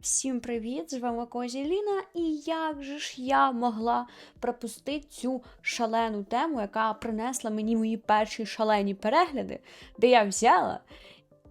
Всім привіт! З вами Козі Ліна. І як же ж я могла пропустити цю шалену тему, яка принесла мені мої перші шалені перегляди, де я взяла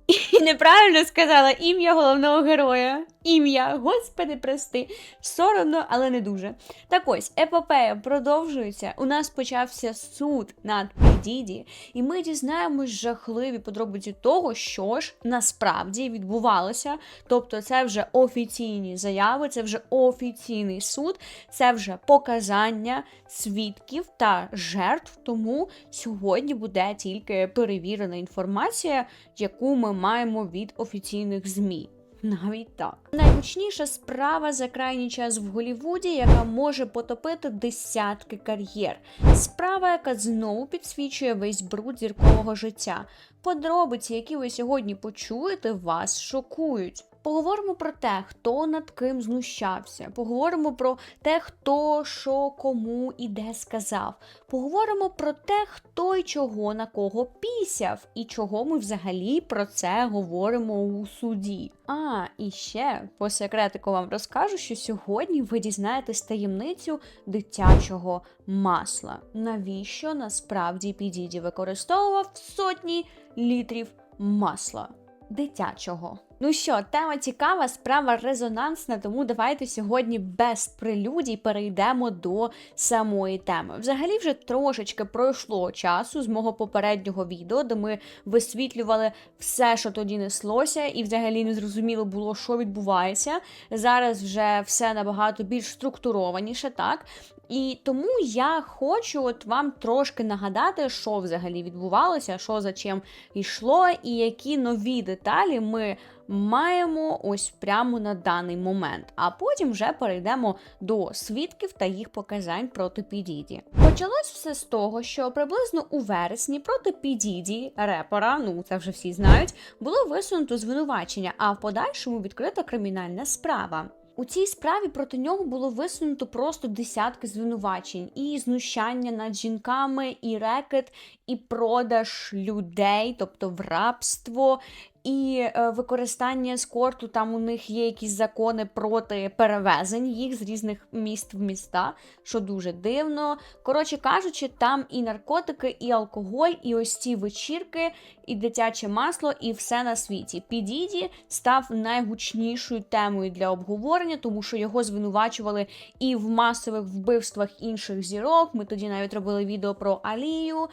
і неправильно сказала ім'я головного героя. Ім'я, господи, прости, соромно, але не дуже. Так ось, епопея продовжується. У нас почався суд над Підіді, і ми дізнаємось жахливі подробиці того, що ж насправді відбувалося. Тобто, це вже офіційні заяви, це вже офіційний суд, це вже показання свідків та жертв. Тому сьогодні буде тільки перевірена інформація, яку ми маємо від офіційних ЗМІ. Навіть так. Найгучніша справа за крайній час в Голівуді, яка може потопити десятки кар'єр. Справа, яка знову підсвічує весь бруд зіркового життя. Подробиці, які ви сьогодні почуєте, вас шокують. Поговоримо про те, хто над ким знущався. Поговоримо про те, хто що кому і де сказав. Поговоримо про те, хто і чого на кого пісяв, і чого ми взагалі про це говоримо у суді. А, і ще по секретику вам розкажу, що сьогодні ви дізнаєтесь таємницю дитячого масла. Навіщо насправді Підіді використовував сотні літрів масла дитячого. Ну що, тема цікава, справа резонансна, тому давайте сьогодні без прелюдій перейдемо до самої теми. Взагалі, вже трошечки пройшло часу з мого попереднього відео, де ми висвітлювали все, що тоді неслося, і взагалі не зрозуміло було, що відбувається. Зараз вже все набагато більш структурованіше, так. І тому я хочу от вам трошки нагадати, що взагалі відбувалося, що за чим йшло, і які нові деталі ми маємо ось прямо на даний момент. А потім вже перейдемо до свідків та їх показань проти Підіді. Почалось все з того, що приблизно у вересні проти Підіді, репера, ну це вже всі знають, було висунуто звинувачення, а в подальшому відкрита кримінальна справа. У цій справі проти нього було висунуто просто десятки звинувачень, і знущання над жінками, і рекет, і продаж людей, тобто в рабство, і е, використання ескорту. Там у них є якісь закони проти перевезень їх з різних міст в міста, що дуже дивно. Коротше кажучи, там і наркотики, і алкоголь, і ось ці вечірки, і дитяче масло, і все на світі. Підіді став найгучнішою темою для обговорення, тому що його звинувачували і в масових вбивствах інших зірок. Ми тоді навіть робили відео про Алію.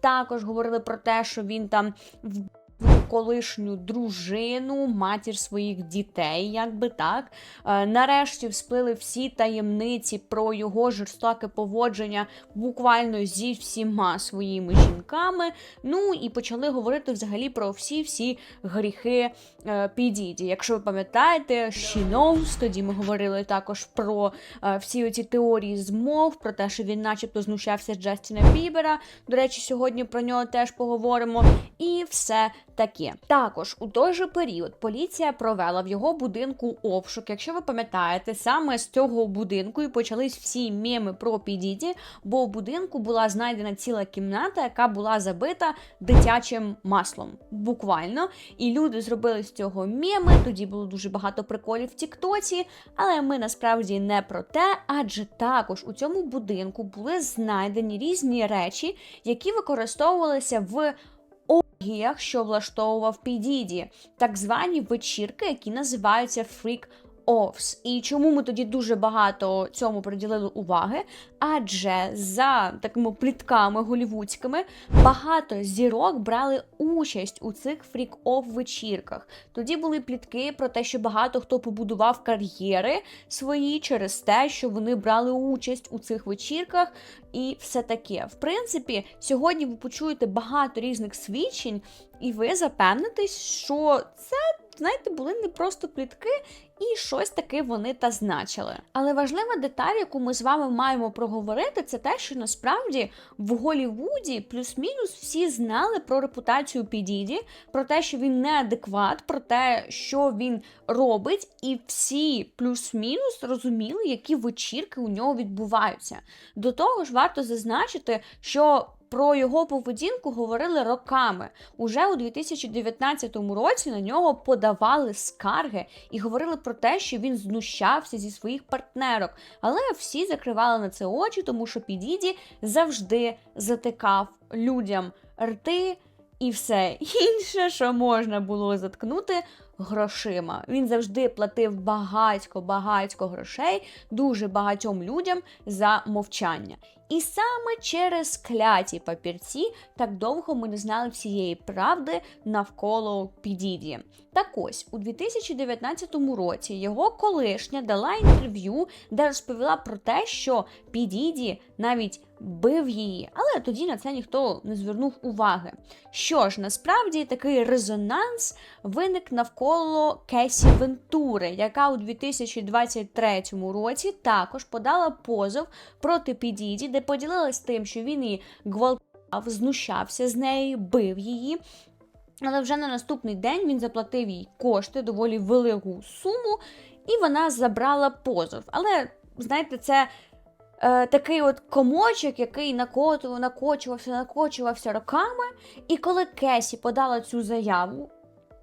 Також говорили про те, що він там в колишню дружину, матір своїх дітей, як би так. Е, нарешті всплили всі таємниці про його жорстоке поводження буквально зі всіма своїми жінками. Ну і почали говорити взагалі про всі-всі гріхи е, Підіді. Якщо ви пам'ятаєте, She тоді ми говорили також про е, всі оці теорії змов, про те, що він, начебто, знущався з Джастіна Бібера. До речі, сьогодні про нього теж поговоримо. І все таке. Також у той же період поліція провела в його будинку обшук. Якщо ви пам'ятаєте, саме з цього будинку і почались всі меми про Підіді, бо в будинку була знайдена ціла кімната, яка була забита дитячим маслом. Буквально. І люди зробили з цього меми. Тоді було дуже багато приколів в Тіктоці, але ми насправді не про те, адже також у цьому будинку були знайдені різні речі, які використовувалися в оргіях, що влаштовував Підіді, так звані вечірки, які називаються фрік Offs. І чому ми тоді дуже багато цьому приділили уваги? Адже за такими плітками голівудськими багато зірок брали участь у цих фрік-офф вечірках. Тоді були плітки про те, що багато хто побудував кар'єри свої через те, що вони брали участь у цих вечірках, і все таке. В принципі, сьогодні ви почуєте багато різних свідчень, і ви запевнитесь, що це. Знаєте, були не просто плітки, і щось таке вони та значили. Але важлива деталь, яку ми з вами маємо проговорити, це те, що насправді в Голівуді плюс-мінус всі знали про репутацію Підіді, про те, що він неадекват, про те, що він робить, і всі плюс-мінус розуміли, які вечірки у нього відбуваються. До того ж, варто зазначити, що про його поведінку говорили роками. Уже у 2019 році на нього подавали скарги і говорили про те, що він знущався зі своїх партнерок. Але всі закривали на це очі, тому що Підіді завжди затикав людям рти і все інше, що можна було заткнути. Грошима він завжди платив багатько багатько грошей дуже багатьом людям за мовчання. І саме через кляті папірці так довго ми не знали всієї правди навколо Підіді. Так ось у 2019 році його колишня дала інтерв'ю, де розповіла про те, що Підіді навіть бив її, але тоді на це ніхто не звернув уваги. Що ж, насправді такий резонанс виник навколо Кесі Вентури, яка у 2023 році також подала позов проти Підіді, де поділилась тим, що він її гвалтував, знущався з нею, бив її. Але вже на наступний день він заплатив їй кошти, доволі велику суму, і вона забрала позов. Але, знаєте, це е, такий от комочок, який накотував, накочувався, накочувався роками. І коли Кесі подала цю заяву,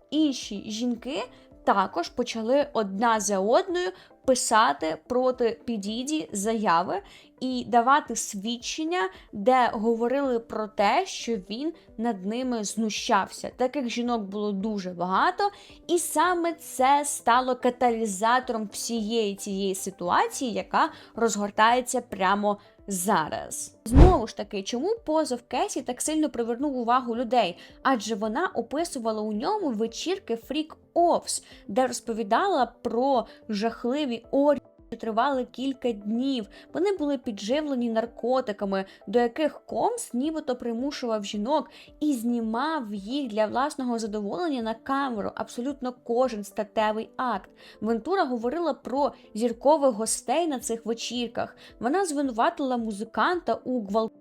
інші жінки також почали одна за одною писати проти Підіді заяви і давати свідчення, де говорили про те, що він над ними знущався. Таких жінок було дуже багато, і саме це стало каталізатором всієї цієї ситуації, яка розгортається прямо зараз. Знову ж таки, чому позов Кесі так сильно привернув увагу людей? Адже вона описувала у ньому вечірки Freak Offs, де розповідала про жахливі що тривали кілька днів. Вони були підживлені наркотиками, до яких Комс нібито примушував жінок і знімав їх для власного задоволення на камеру. Абсолютно кожен статевий акт. Вентура говорила про зіркових гостей на цих вечірках. Вона звинуватила музиканта у гвалт.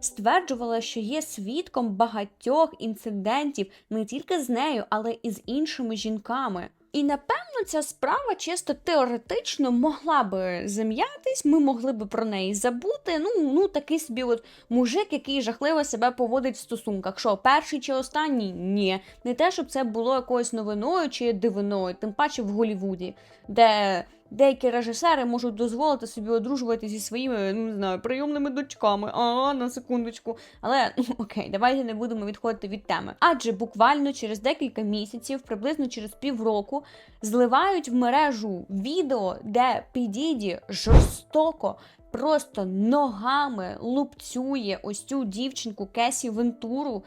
Стверджувала, що є свідком багатьох інцидентів не тільки з нею, але і з іншими жінками. І напевно ця справа чисто теоретично могла би зам'ятись, ми могли би про неї забути. Ну, ну такий собі от мужик, який жахливо себе поводить в стосунках. Що, перший чи останній? Ні. Не те, щоб це було якоюсь новиною чи дивиною, тим паче в Голівуді, де деякі режисери можуть дозволити собі одружувати зі своїми, ну не знаю, прийомними дочками. А, на секундочку. Але ну окей, давайте не будемо відходити від теми. Адже буквально через декілька місяців, приблизно через півроку, зливають в мережу відео, де Підіді жорстоко. Просто ногами лупцює ось цю дівчинку Кесі Вентуру.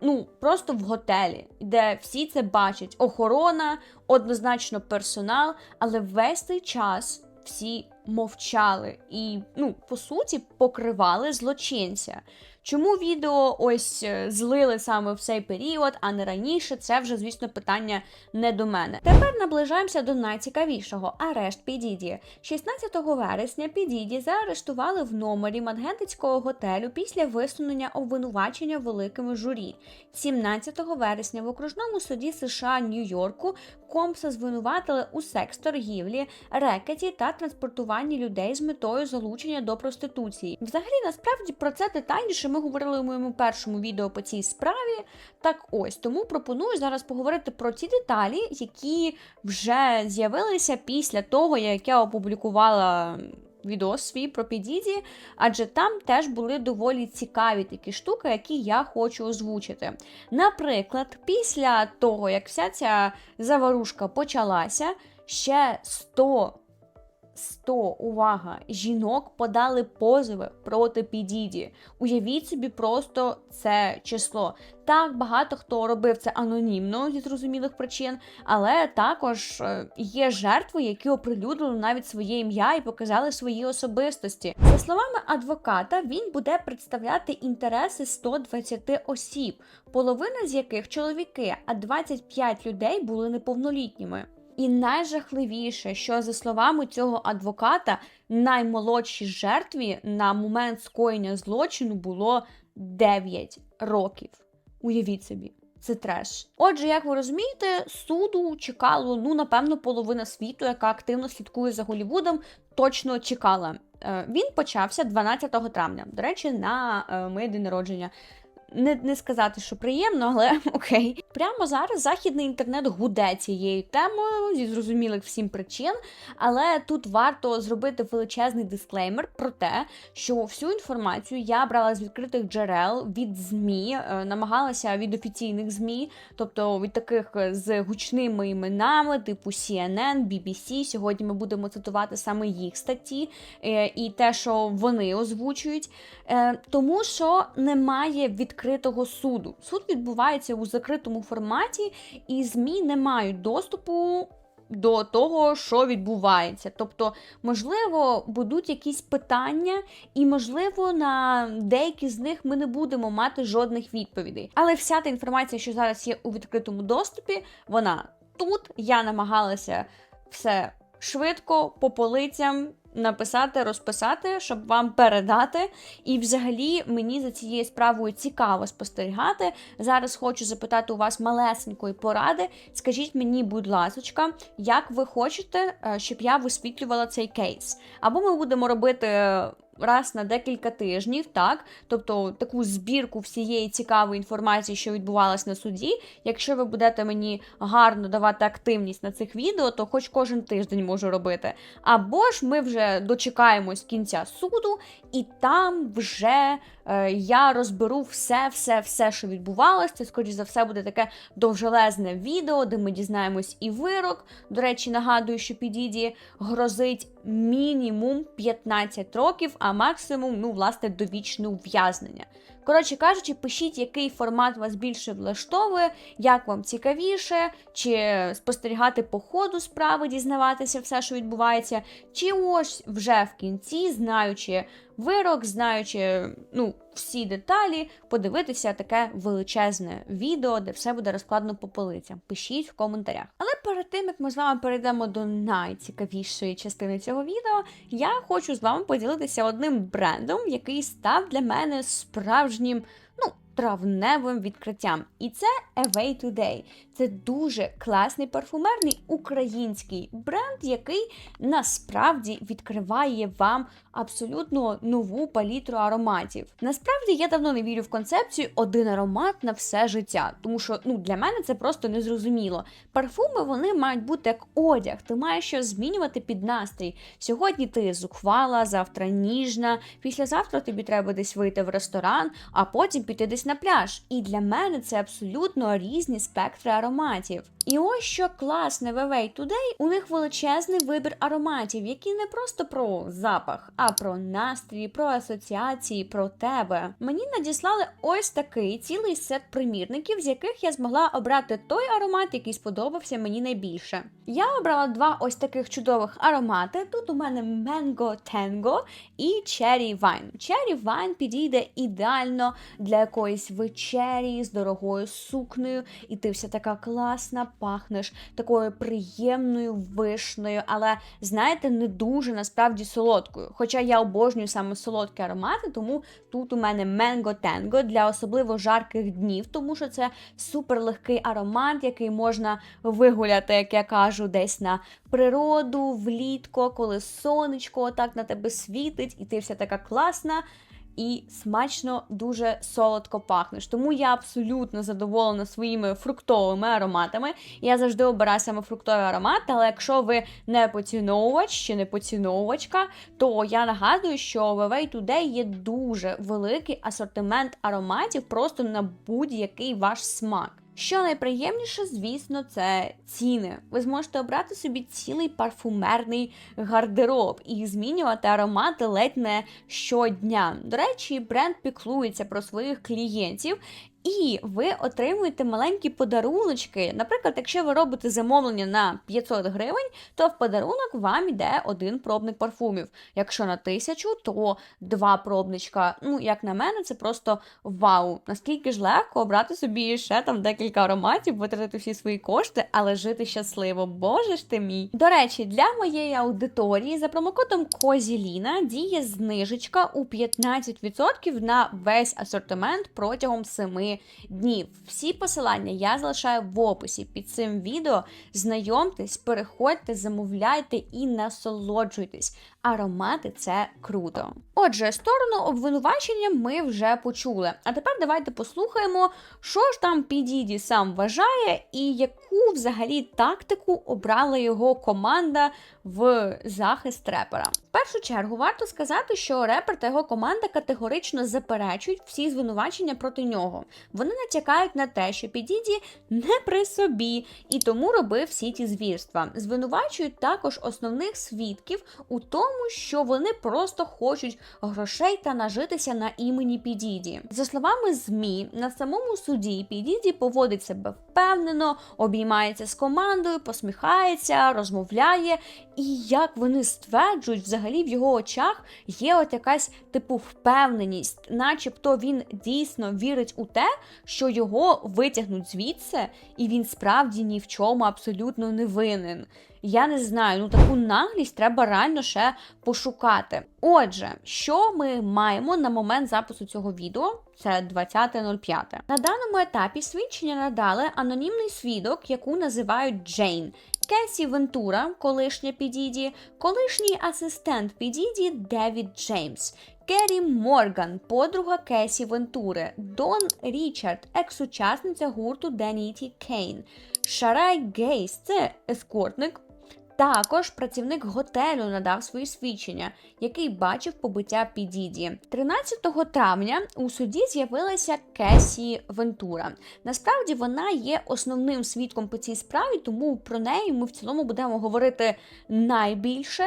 Ну, просто в готелі, де всі це бачать. Охорона, однозначно персонал, але весь цей час всі мовчали і, ну, по суті, покривали злочинця. Чому відео ось е, злили саме в цей період, а не раніше, це вже, звісно, питання не до мене. Тепер наближаємося до найцікавішого арешт Підіді. 16 вересня Підіді заарештували в номері Мангентицького готелю після висунення обвинувачення великими журі. 17 вересня в окружному суді США Нью-Йорку Компса звинуватили у секс-торгівлі, рекеті та транспортуванні людей з метою залучення до проституції. Взагалі, насправді про це детальніше ми говорили у моєму першому відео по цій справі. Так ось тому пропоную зараз поговорити про ті деталі, які вже з'явилися після того, як я опублікувала. Відос свій про Підіді, адже там теж були доволі цікаві такі штуки, які я хочу озвучити. Наприклад, після того, як вся ця заварушка почалася, ще 100 100, увага, жінок подали позови проти Підіді. Уявіть собі просто це число. Так, багато хто робив це анонімно зі зрозумілих причин, але також е, є жертви, які оприлюднили навіть своє ім'я і показали свої особистості. За словами адвоката, він буде представляти інтереси 120 осіб, половина з яких чоловіки, а 25 людей були неповнолітніми. І найжахливіше, що за словами цього адвоката, наймолодшій жертві на момент скоєння злочину було 9 років. Уявіть собі, Це треш. Отже, як ви розумієте, суду чекало ну напевно половина світу, яка активно слідкує за Голівудом, точно чекала. Е, Він почався 12 травня. До речі, на е, моє день народження. Не, не сказати, що приємно, але окей. Прямо зараз західний інтернет гуде цією темою зі зрозумілих всім причин. Але тут варто зробити величезний дисклеймер про те, що всю інформацію я брала з відкритих джерел від ЗМІ, е, намагалася від офіційних ЗМІ, тобто від таких е, з гучними іменами, типу CNN, BBC. Сьогодні ми будемо цитувати саме їх статті е, і те, що вони озвучують. Тому що немає відкритого суду. Суд відбувається у закритому форматі, і ЗМІ не мають доступу. До того, що відбувається. Тобто, можливо, будуть якісь питання, і, можливо, на деякі з них ми не будемо мати жодних відповідей. Але вся та інформація, що зараз є у відкритому доступі, вона тут. Я намагалася все швидко по полицям написати, розписати, щоб вам передати. І взагалі мені за цією справою цікаво спостерігати. Зараз хочу запитати у вас малесенької поради. Скажіть мені, будь ласочка, як ви хочете, е, щоб я висвітлювала цей кейс? Або ми будемо робити. Раз на декілька тижнів, так, тобто таку збірку всієї цікавої інформації, що відбувалась на суді. Якщо ви будете мені гарно давати активність на цих відео, то хоч кожен тиждень можу робити. Або ж ми вже дочекаємось кінця суду, і там вже е, я розберу все, все, все, що відбувалося. Це, скоріш за все, буде таке довжелезне відео, де ми дізнаємось і вирок. До речі, нагадую, що підіді грозить мінімум 15 років, а максимум, ну, власне, довічне ув'язнення. Коротше кажучи, пишіть, який формат вас більше влаштовує, як вам цікавіше, чи спостерігати по ходу справи, дізнаватися все, що відбувається, чи ось вже в кінці, знаючи вирок, знаючи ну, всі деталі, подивитися таке величезне відео, де все буде розкладено по полицям. Пишіть в коментарях. Але перед тим як ми з вами перейдемо до найцікавішої частини цього відео, я хочу з вами поділитися одним брендом, який став для мене справжнім. Травневим відкриттям. І це Away Today. Це дуже класний парфумерний український бренд, який насправді відкриває вам абсолютно нову палітру ароматів. Насправді я давно не вірю в концепцію один аромат на все життя, тому що ну для мене це просто незрозуміло. Парфуми вони мають бути як одяг, ти маєш щось змінювати під настрій. Сьогодні ти зухвала, завтра ніжна, післязавтра тобі треба десь вийти в ресторан, а потім піти десь на пляж. І для мене це абсолютно різні спектри ароматів. І ось що класне в Away Today, у них величезний вибір ароматів, які не просто про запах, а про настрій, про асоціації, про тебе. Мені надіслали ось такий цілий сет примірників, з яких я змогла обрати той аромат, який сподобався мені найбільше. Я обрала два ось таких чудових аромати. Тут у мене Mango Tango і Cherry Wine. Cherry Wine підійде ідеально для якоїсь вечері з дорогою сукнею, і ти вся така класна, пахнеш такою приємною вишнею, але знаєте, не дуже насправді солодкою. Хоча я обожнюю саме солодкі аромати, тому тут у мене Mango Tango для особливо жарких днів, тому що це супер легкий аромат, який можна вигуляти, як я кажу, десь на природу, влітко, коли сонечко отак на тебе світить, і ти вся така класна. І смачно дуже солодко пахнеш. Тому я абсолютно задоволена своїми фруктовими ароматами. Я завжди обираю саме фруктові аромати, але якщо ви не поціновувач чи не поціновувачка, то я нагадую, що в Away Today є дуже великий асортимент ароматів просто на будь-який ваш смак. Що найприємніше, звісно, це ціни. Ви зможете обрати собі цілий парфумерний гардероб і змінювати аромати ледь не щодня. До речі, бренд піклується про своїх клієнтів. І ви отримуєте маленькі подаруночки. Наприклад, якщо ви робите замовлення на 500 гривень, то в подарунок вам йде один пробник парфумів. Якщо на тисячу, то два пробничка. Ну, як на мене, це просто вау. Наскільки ж легко обрати собі ще там декілька ароматів, витратити всі свої кошти, але жити щасливо. Боже ж ти мій. До речі, для моєї аудиторії за промокодом Козіліна діє знижечка у 15% на весь асортимент протягом 7 сотні днів. Всі посилання я залишаю в описі під цим відео. Знайомтесь, переходьте, замовляйте і насолоджуйтесь. Аромати це круто. Отже, сторону обвинувачення ми вже почули. А тепер давайте послухаємо, що ж там Підіді сам вважає, і яку взагалі тактику обрала його команда в захист репера. В першу чергу варто сказати, що репер та його команда категорично заперечують всі звинувачення проти нього. Вони натякають на те, що Підіді не при собі і тому робив всі ті звірства. Звинувачують також основних свідків у тому, що вони просто хочуть грошей та нажитися на імені Підіді. За словами ЗМІ, на самому суді Підіді поводить себе впевнено, обіймається з командою, посміхається, розмовляє. І як вони стверджують, взагалі в його очах є от якась типу впевненість, начебто він дійсно вірить у те, що його витягнуть звідси, і він справді ні в чому абсолютно не винен. Я не знаю, ну таку наглість треба реально ще пошукати. Отже, що ми маємо на момент запису цього відео? Це 20.05. На даному етапі свідчення надали анонімний свідок, яку називають Джейн. Кесі Вентура, колишня Підіді, колишній асистент Підіді Девід Джеймс, Керрі Морган, подруга Кесі Вентури, Дон Річард, екс-учасниця гурту Деніті Кейн, Шарай Гейс, це ескортник. Також працівник готелю надав свої свідчення, який бачив побиття Підіді. 13 травня у суді з'явилася Кесі Вентура. Насправді вона є основним свідком по цій справі, тому про неї ми в цілому будемо говорити найбільше.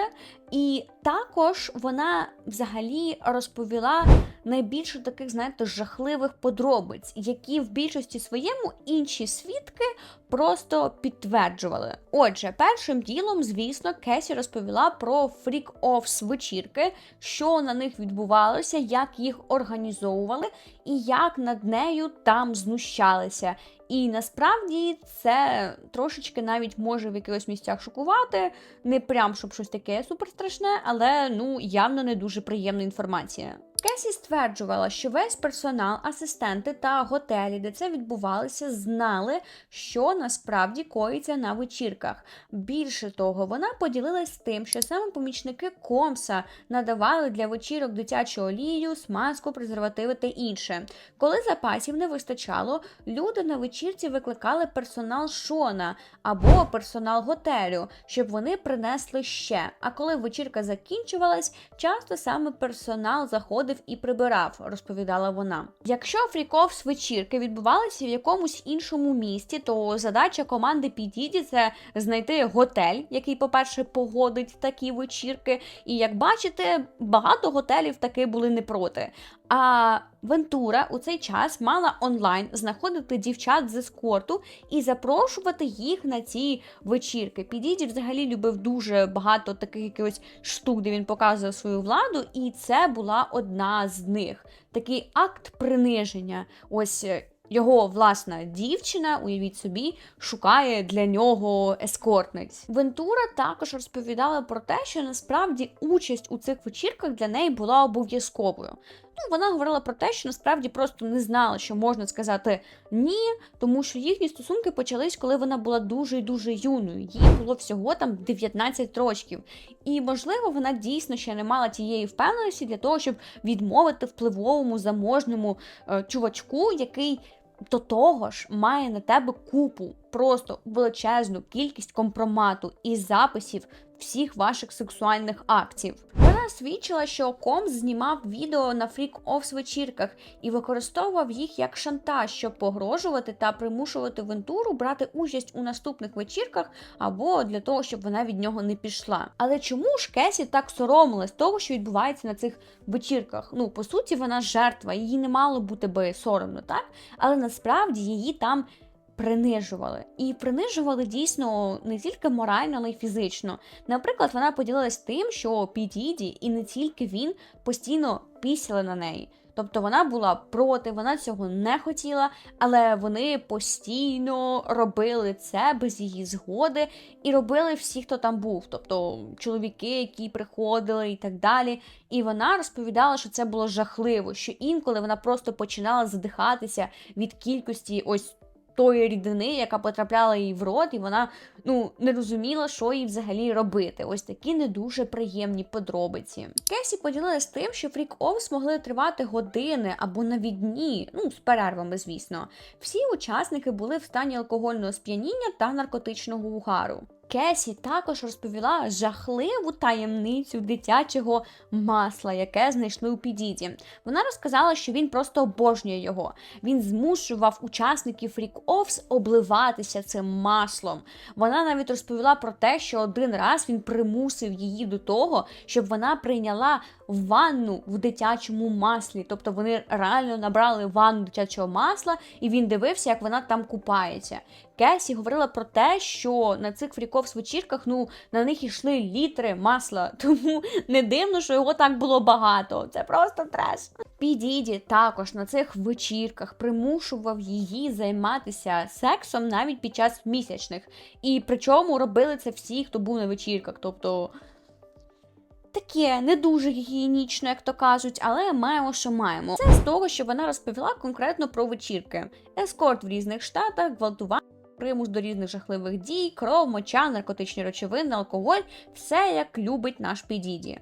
І також вона взагалі розповіла найбільше таких, знаєте, жахливих подробиць, які в більшості своєму інші свідки просто підтверджували. Отже, першим ділом, звісно, Кесі розповіла про фрік-офс вечірки, що на них відбувалося, як їх організовували і як над нею там знущалися. І насправді це трошечки навіть може в якихось місцях шокувати. Не прям щоб щось таке суперстрашне, але ну явно не дуже приємна інформація. Кесі стверджувала, що весь персонал, асистенти та готелі, де це відбувалося, знали, що насправді коїться на вечірках. Більше того, вона поділилась тим, що саме помічники Комса надавали для вечірок дитячу олію, смазку, презервативи та інше. Коли запасів не вистачало, люди на вечірці викликали персонал Шона або персонал готелю, щоб вони принесли ще. А коли вечірка закінчувалась, часто саме персонал заходив і прибирав, розповідала вона. Якщо фріковс вечірки відбувалися в якомусь іншому місті, то задача команди Підіді це знайти готель, який, по-перше, погодить такі вечірки. І як бачите, багато готелів таки були не проти. А Вентура у цей час мала онлайн знаходити дівчат з ескорту і запрошувати їх на ці вечірки. Підіді взагалі любив дуже багато таких якихось штук, де він показує свою владу, і це була одна з них. Такий акт приниження. Ось його власна дівчина, уявіть собі, шукає для нього ескортниць. Вентура також розповідала про те, що насправді участь у цих вечірках для неї була обов'язковою. Ну, вона говорила про те, що насправді просто не знала, що можна сказати ні, тому що їхні стосунки почались, коли вона була дуже дуже юною. Їй було всього там 19 років. І, можливо, вона дійсно ще не мала тієї впевненості для того, щоб відмовити впливовому заможному е, чувачку, який до того ж має на тебе купу, просто величезну кількість компромату і записів всіх ваших сексуальних актів. Свідчила, що Комс знімав відео на фрік-офс вечірках і використовував їх як шантаж, щоб погрожувати та примушувати Вентуру брати участь у наступних вечірках або для того, щоб вона від нього не пішла. Але чому ж Кесі так соромилась того, що відбувається на цих вечірках? Ну, по суті, вона жертва, її не мало бути би соромно, так? Але насправді її там принижували. І принижували дійсно не тільки морально, але й фізично. Наприклад, вона поділилась тим, що Підіді і не тільки він постійно пісяли на неї. Тобто вона була проти, вона цього не хотіла, але вони постійно робили це без її згоди і робили всі, хто там був, тобто чоловіки, які приходили і так далі. І вона розповідала, що це було жахливо, що інколи вона просто починала задихатися від кількості ось тої рідини, яка потрапляла їй в рот, і вона ну не розуміла, що їй взагалі робити. Ось такі не дуже приємні подробиці. Кесі поділилась тим, що фрік-овс могли тривати години або навіть дні, ну з перервами, звісно. Всі учасники були в стані алкогольного сп'яніння та наркотичного угару. Кесі також розповіла жахливу таємницю дитячого масла, яке знайшли у Підіді. Вона розказала, що він просто обожнює його. Він змушував учасників Offs обливатися цим маслом. Вона навіть розповіла про те, що один раз він примусив її до того, щоб вона прийняла ванну в дитячому маслі. Тобто вони реально набрали ванну дитячого масла, і він дивився, як вона там купається. Кесі говорила про те, що на цих фріковс вечірках ну на них йшли літри масла, тому не дивно, що його так було багато. Це просто треш. Підіді також на цих вечірках примушував її займатися сексом навіть під час місячних. І причому робили це всі, хто був на вечірках. Тобто таке не дуже гігієнічно, як то кажуть, але маємо, що маємо. Це з того, що вона розповіла конкретно про вечірки, ескорт в різних штатах, гвалтування. Примус до різних жахливих дій, кров, моча, наркотичні речовини, алкоголь все як любить наш підіді.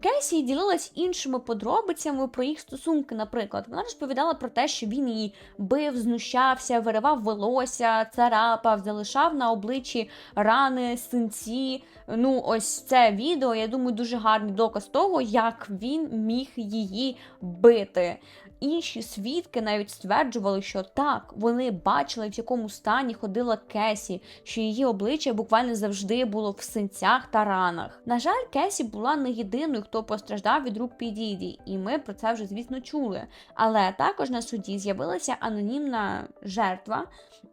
Кесі ділилась іншими подробицями про їх стосунки. Наприклад, вона розповідала про те, що він її бив, знущався, виривав волосся, царапав, залишав на обличчі рани, синці. Ну, ось це відео, я думаю, дуже гарний доказ того, як він міг її бити. Інші свідки навіть стверджували, що так, вони бачили, в якому стані ходила Кесі, що її обличчя буквально завжди було в синцях та ранах. На жаль, Кесі була не єдиною, хто постраждав від рук Підіді, і ми про це вже, звісно, чули. Але також на суді з'явилася анонімна жертва,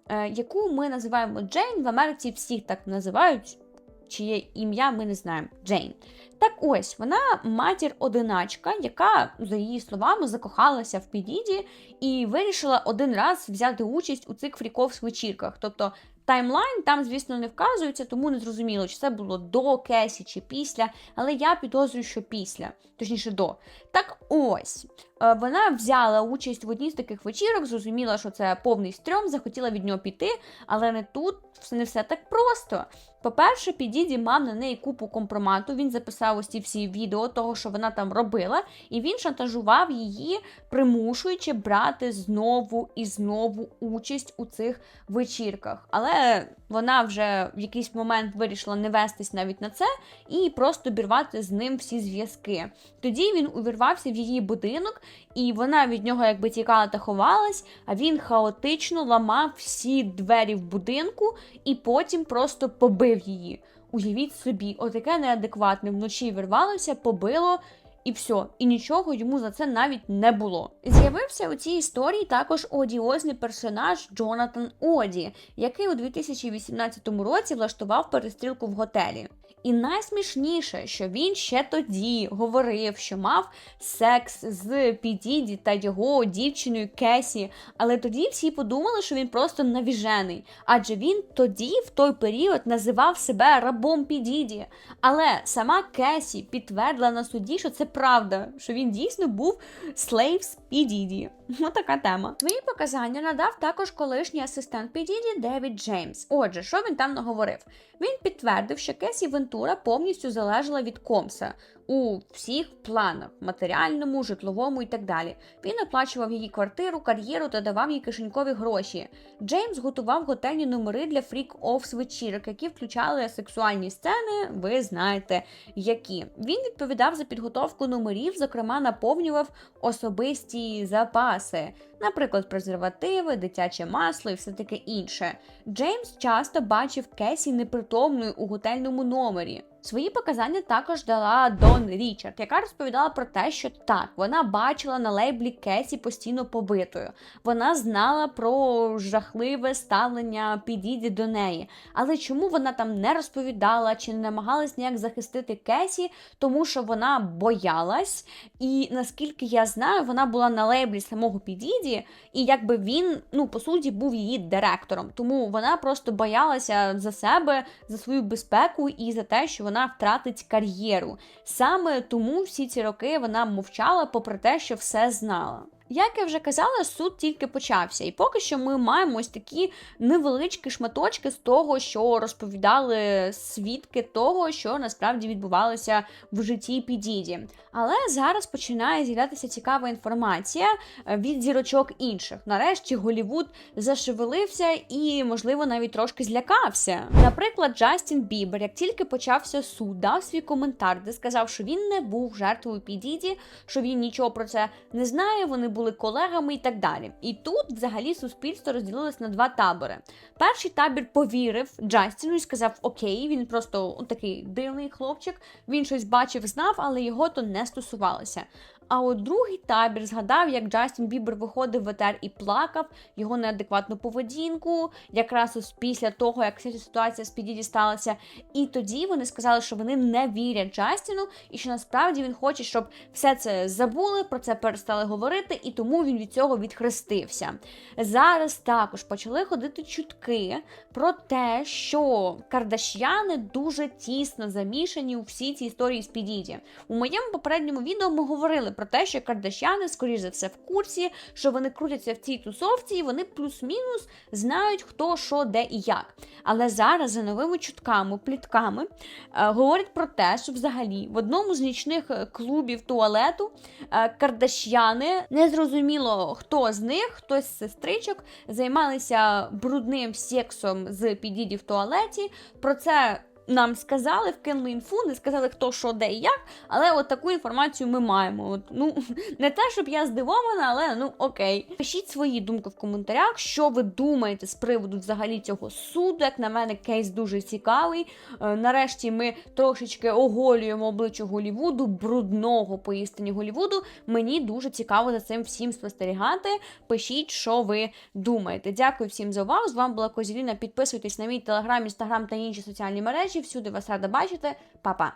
е, яку ми називаємо Джейн. В Америці всіх так називають. Чиє ім'я ми не знаємо Джейн. Так ось вона матір-одиначка, яка, за її словами, закохалася в Підіді і вирішила один раз взяти участь у цих фріковс вечірках. Тобто таймлайн там, звісно, не вказується, тому не зрозуміло, чи це було до Кесі чи після. Але я підозрюю, що після, точніше до. Так ось вона взяла участь в одній з таких вечірок, зрозуміла, що це повний стрьом, захотіла від нього піти, але не тут не все так просто. По-перше, Підіді мав на неї купу компромату. Він записав ось ці всі відео того, що вона там робила, і він шантажував її, примушуючи брати знову і знову участь у цих вечірках. Але вона вже в якийсь момент вирішила не вестись навіть на це і просто обірвати з ним всі зв'язки. Тоді він увірвався в її будинок, і вона від нього якби тікала та ховалась, а він хаотично ламав всі двері в будинку і потім просто побив її. Уявіть собі, отаке неадекватне вночі вирвалося, побило. І все, і нічого йому за це навіть не було. З'явився у цій історії також одіозний персонаж Джонатан Оді, який у 2018 році влаштував перестрілку в готелі. І найсмішніше, що він ще тоді говорив, що мав секс з Підіді та його дівчиною Кесі. Але тоді всі подумали, що він просто навіжений. Адже він тоді, в той період, називав себе рабом Підіді. Але сама Кесі підтвердила на суді, що це правда, що він дійсно був слейвс Підіді. Ну, така тема. Свої показання надав також колишній асистент Підіді Девід Джеймс. Отже, що він там наговорив? Він підтвердив, що Кесі Вентура повністю залежала від Комса у всіх планах матеріальному, житловому і так далі. Він оплачував її квартиру, кар'єру та давав їй кишенькові гроші. Джеймс готував готельні номери для фрік офс вечірок, які включали сексуальні сцени. Ви знаєте, які він відповідав за підготовку номерів, зокрема наповнював особисті запаси, наприклад, презервативи, дитяче масло і все таке інше. Джеймс часто бачив Кесі непритомною у готельному номері. Свої показання також дала Дон Річард, яка розповідала про те, що так, вона бачила на лейблі Кесі постійно побитою. Вона знала про жахливе ставлення Підіді до неї. Але чому вона там не розповідала чи не намагалась ніяк захистити Кесі, тому що вона боялась, і наскільки я знаю, вона була на лейблі самого Підіді, і якби він, ну по суті, був її директором. Тому вона просто боялася за себе, за свою безпеку і за те, що вона втратить кар'єру. Саме тому всі ці роки вона мовчала, попри те, що все знала. Як я вже казала, суд тільки почався, і поки що ми маємо ось такі невеличкі шматочки з того, що розповідали свідки того, що насправді відбувалося в житті Підіді. Але зараз починає з'являтися цікава інформація е, від зірочок інших. Нарешті Голівуд зашевелився і, можливо, навіть трошки злякався. Наприклад, Джастін Бібер, як тільки почався суд, дав свій коментар, де сказав, що він не був жертвою Підіді, що він нічого про це не знає. Вони були колегами і так далі. І тут, взагалі, суспільство розділилось на два табори. Перший табір повірив Джастіну і сказав: Окей, він просто такий дивний хлопчик. Він щось бачив, знав, але його то не стосувалося. А от другий табір згадав, як Джастін Бібер виходив в етер і плакав його неадекватну поведінку, якраз ось після того, як ця ситуація з Підіді сталася. І тоді вони сказали, що вони не вірять Джастіну, і що насправді він хоче, щоб все це забули, про це перестали говорити, і тому він від цього відхрестився. Зараз також почали ходити чутки про те, що кардашяни дуже тісно замішані у всій цій історії з Підіді. У моєму попередньому відео ми говорили про те, що кардашяни, скоріш за все, в курсі, що вони крутяться в цій тусовці, і вони плюс-мінус знають, хто що, де і як. Але зараз за новими чутками, плітками е, говорять про те, що взагалі в одному з нічних е, клубів туалету е, кардашяни, незрозуміло хто з них, хтось з сестричок, займалися брудним сексом з підіді в туалеті. Про це нам сказали, вкинули інфу, не сказали, хто що, де і як, але от таку інформацію ми маємо. От, ну, Не те, щоб я здивована, але ну окей. Пишіть свої думки в коментарях, що ви думаєте з приводу взагалі цього суду. Як на мене, кейс дуже цікавий. Е, Нарешті ми трошечки оголюємо обличчя Голівуду, брудного поістині Голівуду. Мені дуже цікаво за цим всім спостерігати. Пишіть, що ви думаєте. Дякую всім за увагу. З вами була Козіліна. Підписуйтесь на мій телеграм, інстаграм та інші соціальні мережі. Всюди вас рада бачити. Па-па!